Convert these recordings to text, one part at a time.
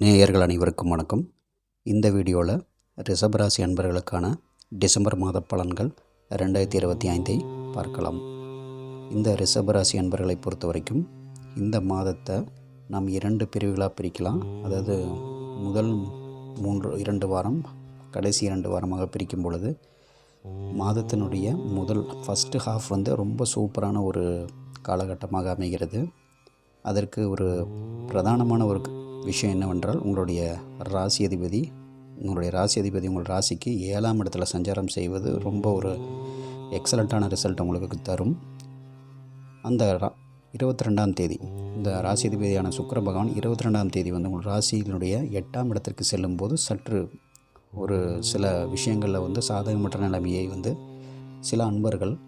நேயர்கள் அனைவருக்கும் வணக்கம். இந்த வீடியோவில் ரிஷபராசி அன்பர்களுக்கான டிசம்பர் மாத பலன்கள் ரெண்டாயிரத்தி இருபத்தி ஐந்தை பார்க்கலாம். இந்த ரிஷபராசி அன்பர்களை பொறுத்த வரைக்கும் இந்த மாதத்தை நாம் இரண்டு பிரிவுகளாக பிரிக்கலாம். அதாவது முதல் மூன்று இரண்டு வாரம் கடைசி இரண்டு வாரமாக பிரிக்கும் பொழுது மாதத்தினுடைய முதல் ஃபஸ்ட்டு ஹாஃப் வந்து ரொம்ப சூப்பரான ஒரு காலகட்டமாக அமைகிறது. அதற்கு ஒரு பிரதானமான ஒரு விஷயம் என்னவென்றால் உங்களுடைய ராசி அதிபதி உங்களுடைய ராசி அதிபதி உங்கள் ராசிக்கு ஏழாம் இடத்துல சஞ்சாரம் செய்வது ரொம்ப ஒரு எக்ஸலண்ட்டான ரிசல்ட் உங்களுக்கு தரும். அந்த இருபத்தி ரெண்டாம் தேதி இந்த ராசி அதிபதியான சுக்கர பகவான் இருபத்தி ரெண்டாம் தேதி வந்து உங்கள் ராசியினுடைய எட்டாம் இடத்திற்கு செல்லும்போது சற்று ஒரு சில விஷயங்களில் வந்து சாதகமற்ற நிலைமையை வந்து சில அன்பர்கள்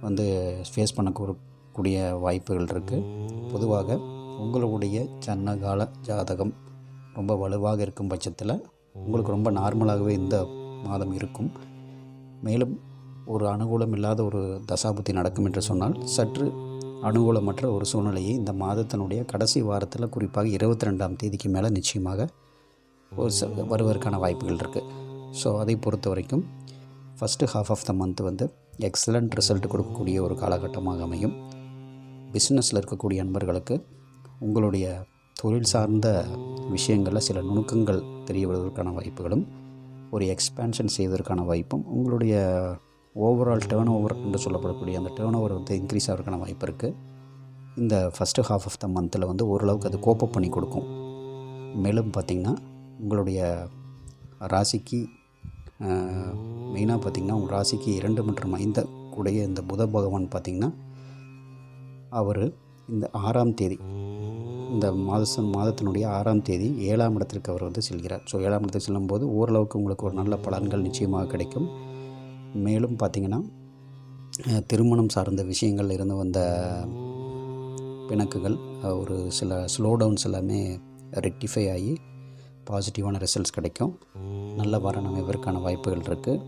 வந்து ஃபேஸ் பண்ணக்கூடிய வாய்ப்புகள் இருக்குது பொதுவாக உங்களுடைய சன்னகால ஜாதகம் ரொம்ப வலுவாக இருக்கும் பட்சத்தில் உங்களுக்கு ரொம்ப நார்மலாகவே இந்த மாதம் இருக்கும். மேலும் ஒரு அனுகூலம் இல்லாத ஒரு தசாபுத்தி நடக்கும் என்று சொன்னால் சற்று அனுகூலமற்ற ஒரு சூழ்நிலையை இந்த மாதத்தினுடைய கடைசி வாரத்தில் குறிப்பாக இருபத்தி ரெண்டாம் தேதிக்கு மேலே நிச்சயமாக ஒரு ச வருவதற்கான வாய்ப்புகள் இருக்குது ஸோ அதை பொறுத்த வரைக்கும் first half of the month வந்து எக்ஸலண்ட் ரிசல்ட் கொடுக்கக்கூடிய ஒரு காலகட்டமாக அமையும். பிஸ்னஸில் இருக்கக்கூடிய நண்பர்களுக்கு உங்களுடைய தொழில் சார்ந்த விஷயங்களில் சில நுணுக்கங்கள் தெரிய வருவதற்கான வாய்ப்புகளும் ஒரு எக்ஸ்பேன்ஷன் செய்வதற்கான வாய்ப்பும் உங்களுடைய ஓவரால் டேர்ன் ஓவர் என்று சொல்லப்படக்கூடிய அந்த டேர்ன் ஓவர் வந்து இன்க்ரீஸ் ஆகிறதுக்கான வாய்ப்பு இருக்குது இந்த ஃபஸ்ட்டு ஹாஃப் ஆஃப் த மந்தில் வந்து ஓரளவுக்கு அது கோப்பப் பண்ணி கொடுக்கும். மேலும் பார்த்திங்கன்னா உங்களுடைய ராசிக்கு மெயினாக பார்த்திங்கன்னா உங்கள் ராசிக்கு இரண்டு மற்றும் ஐந்த கூடிய இந்த புத பகவான் பார்த்திங்கன்னா அவர் இந்த ஆறாம் தேதி இந்த மாதம் மாதத்தினுடைய ஆறாம் தேதி ஏழாம் இடத்திற்கு அவர் வந்து செல்கிறார். ஸோ ஏழாம் இடத்துக்கு செல்லும்போது ஓரளவுக்கு உங்களுக்கு ஒரு நல்ல பலன்கள் நிச்சயமாக கிடைக்கும். மேலும் பார்த்திங்கன்னா திருமணம் சார்ந்த விஷயங்கள் இருந்து வந்த பிணக்குகள் ஒரு சில ஸ்லோ டவுன்ஸ் எல்லாமே ரெக்டிஃபை ஆகி பாசிட்டிவான ரிசல்ட்ஸ் கிடைக்கும். நல்ல வரன் அமைவதற்கான வாய்ப்புகள் இருக்குது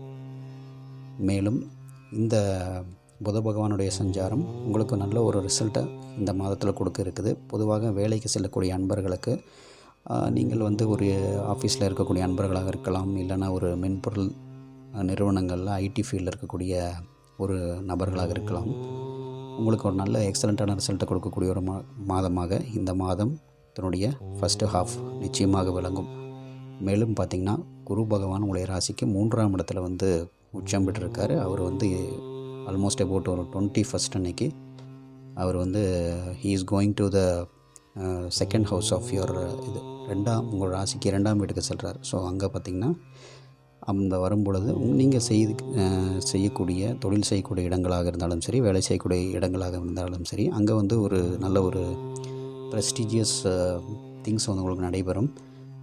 மேலும் இந்த புத பகவானுடைய சஞ்சாரம் உங்களுக்கு நல்ல ஒரு ரிசல்ட்டை இந்த மாதத்தில் கொடுக்க இருக்குது. பொதுவாக வேலைக்கு செல்லக்கூடிய அன்பர்களுக்கு நீங்கள் வந்து ஒரு ஆஃபீஸில் இருக்கக்கூடிய அன்பர்களாக இருக்கலாம் இல்லைனா ஒரு மென்பொருள் நிறுவனங்களில் ஐடி ஃபீல்டில் இருக்கக்கூடிய ஒரு நபர்களாக இருக்கலாம். உங்களுக்கு ஒரு நல்ல எக்ஸலண்ட்டான ரிசல்ட்டை கொடுக்கக்கூடிய ஒரு மா மாதமாக இந்த மாதம் தன்னுடைய ஃபஸ்ட்டு ஹாஃப் நிச்சயமாக விளங்கும். மேலும் பார்த்திங்கன்னா குரு பகவான் உங்களுடைய ராசிக்கு மூன்றாம் இடத்துல வந்து உச்சம் பெற்றிருக்காரு. அவர் வந்து ஆல்மோஸ்ட் அபவுட் ஒரு டுவெண்ட்டி ஃபஸ்ட் அன்னைக்கு அவர் வந்து he is going to the second house of your இது ரெண்டாம் உங்கள் ராசிக்கு ரெண்டாம் வீட்டுக்கு செல்கிறார் ஸோ அங்கே பார்த்திங்கன்னா அந்த வரும்பொழுது நீங்கள் செய்து செய்யக்கூடிய தொழில் செய்யக்கூடிய இடங்களாக இருந்தாலும் சரி வேலை செய்யக்கூடிய இடங்களாக இருந்தாலும் சரி அங்கே வந்து ஒரு நல்ல ஒரு ப்ரெஸ்டீஜியஸ் திங்ஸ் வந்து உங்களுக்கு நடைபெறும்.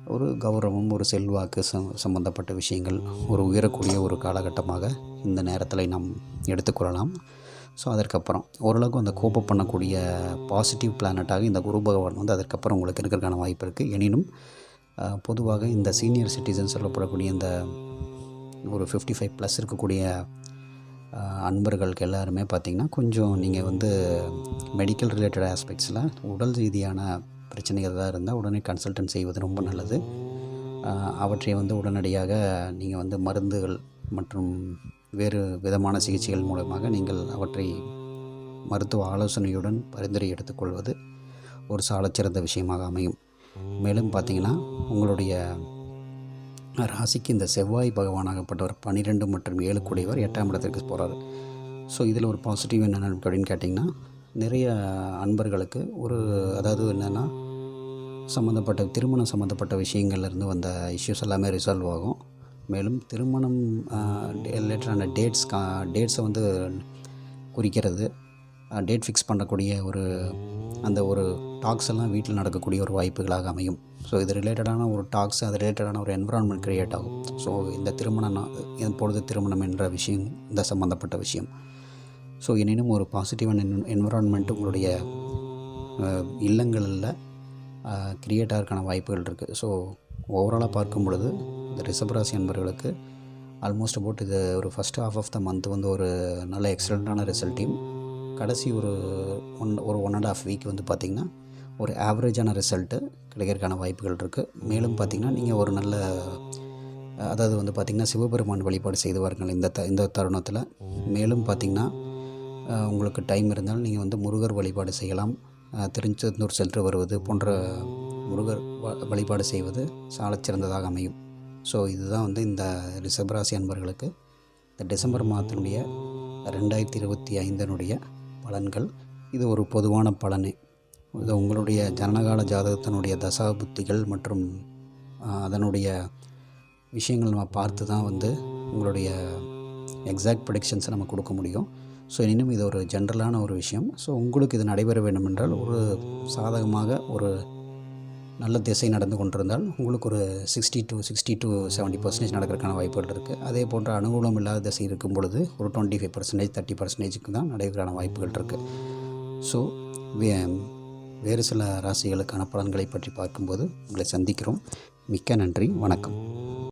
ஒரு கௌரவம் ஒரு செல்வாக்கு சம் சம்மந்தப்பட்ட விஷயங்கள் ஒரு உயரக்கூடிய ஒரு காலகட்டமாக இந்த நேரத்தில் நாம் எடுத்துக்கொள்ளலாம். ஸோ அதற்கப்புறம் ஓரளவுக்கு அந்த கோப்பப் பண்ணக்கூடிய பாசிட்டிவ் பிளானட்டாக இந்த குரு பகவான் வந்து அதற்கப்புறம் உங்களுக்கு இருக்கிறதுக்கான வாய்ப்பு இருக்குது எனினும் பொதுவாக இந்த சீனியர் சிட்டிசன் சொல்லப்படக்கூடிய இந்த ஒரு ஃபிஃப்டி ஃபைவ் ப்ளஸ் இருக்கக்கூடிய அன்பர்களுக்கு எல்லாருமே பார்த்திங்கன்னா கொஞ்சம் நீங்கள் வந்து மெடிக்கல் ரிலேட்டட் ஆஸ்பெக்ட்ஸில் உடல் ரீதியான பிரச்சனைகள் தான் இருந்தால் உடனே கன்சல்டன்ட் செய்வது ரொம்ப நல்லது. அவற்றை வந்து உடனடியாக நீங்கள் வந்து மருந்துகள் மற்றும் வேறு விதமான சிகிச்சைகள் மூலமாக நீங்கள் அவற்றை மருத்துவ ஆலோசனையுடன் பரிந்துரை எடுத்துக்கொள்வது ஒரு சாலச்சிறந்த விஷயமாக அமையும். மேலும் பார்த்திங்கன்னா உங்களுடைய ராசிக்கு இந்த செவ்வாய் பகவானாகப்பட்டவர் பன்னிரெண்டு மற்றும் ஏழு கூடியவர் எட்டாம் இடத்திற்கு போகிறார் ஸோ இதில் ஒரு பாசிட்டிவ் என்னென்ன அப்படின்னு கேட்டிங்கன்னா நிறைய அன்பர்களுக்கு ஒரு அதாவது என்னென்னா சம்மந்தப்பட்ட திருமணம் சம்மந்தப்பட்ட விஷயங்கள்லேருந்து வந்த இஷ்யூஸ் எல்லாமே ரிசால்வ் ஆகும். மேலும் திருமணம் ரிலேட்டடான டேட்ஸ் கா டேட்ஸை வந்து குறிக்கிறது. டேட் ஃபிக்ஸ் பண்ணக்கூடிய ஒரு அந்த ஒரு டாக்ஸ் எல்லாம் வீட்டில் நடக்கக்கூடிய ஒரு வாய்ப்புகளாக அமையும். ஸோ இது ரிலேட்டடான ஒரு டாக்ஸ் அது ரிலேட்டடான ஒரு என்விரான்மெண்ட் க்ரியேட் ஆகும். ஸோ இந்த திருமணம் எப்பொழுது திருமணம் என்ற விஷயம் இந்த சம்மந்தப்பட்ட விஷயம். ஸோ எனினும் ஒரு பாசிட்டிவான என் என்விரான்மெண்ட் உங்களுடைய இல்லங்களில் க்ரியேட் ஆகிறதுக்கான வாய்ப்புகள் இருக்குது ஸோ ஓவராலாக பார்க்கும் பொழுது இந்த ரிசபராசி அன்பர்களுக்கு ஆல்மோஸ்ட் அபவுட் இது ஒரு first half of the month வந்து ஒரு நல்ல எக்ஸலண்ட்டான ரிசல்ட்டையும் கடைசி ஒரு ஒன் ஒரு ஒன் அண்ட் ஆஃப் வீக் வந்து பார்த்திங்கன்னா ஒரு ஆவரேஜான ரிசல்ட்டு கிடைக்கிறதுக்கான வாய்ப்புகள் இருக்குது மேலும் பார்த்திங்கன்னா நீங்கள் ஒரு நல்ல அதாவது வந்து பார்த்திங்கன்னா சிவபெருமான் வழிபாடு செய்து வாருங்கள் இந்த த இந்த தருணத்தில். மேலும் பார்த்திங்கன்னா உங்களுக்கு டைம் இருந்தாலும் நீங்கள் வந்து முருகர் வழிபாடு செய்யலாம். திருஞ்சந்தூர் திருச்செந்தூர் சென்று வருவது போன்ற முருகர் வ- வழிபாடு செய்வது சாலச் சிறந்ததாக அமையும். ஸோ இதுதான் வந்து இந்த ரிஷபராசி அன்பர்களுக்கு இந்த டிசம்பர் மாதத்தினுடைய ரெண்டாயிரத்தி இருபத்தி ஐந்தினுடைய பலன்கள். இது ஒரு பொதுவான பலனே. இது உங்களுடைய ஜனனகால ஜாதகத்தினுடைய தசா புத்திகள் மற்றும் அதனுடைய விஷயங்கள் நம்ம பார்த்து தான் வந்து உங்களுடைய எக்ஸாக்ட் ப்ரொடிக்ஷன்ஸை நம்ம கொடுக்க முடியும். ஸோ இன்னும் இது ஒரு ஜென்ரலான ஒரு விஷயம். ஸோ உங்களுக்கு இது நடைபெற வேண்டுமென்றால் ஒரு சாதகமாக ஒரு நல்ல திசை நடந்து கொண்டிருந்தால் உங்களுக்கு ஒரு sixty to sixty to seventy percentage நடக்கிறதுக்கான வாய்ப்புகள் இருக்குது அதே போன்ற அனுகூலம் இல்லாத திசை இருக்கும் பொழுது ஒரு டுவெண்ட்டி ஃபைவ் பர்சன்டேஜ் தேர்ட்டி பர்சன்டேஜுக்கு தான் நடைபெறான வாய்ப்புகள் இருக்குது ஸோ வே வேறு சில ராசிகளுக்கான பலன்களை பற்றி பார்க்கும்போது உங்களை சந்திக்கிறோம். மிக்க நன்றி. வணக்கம்.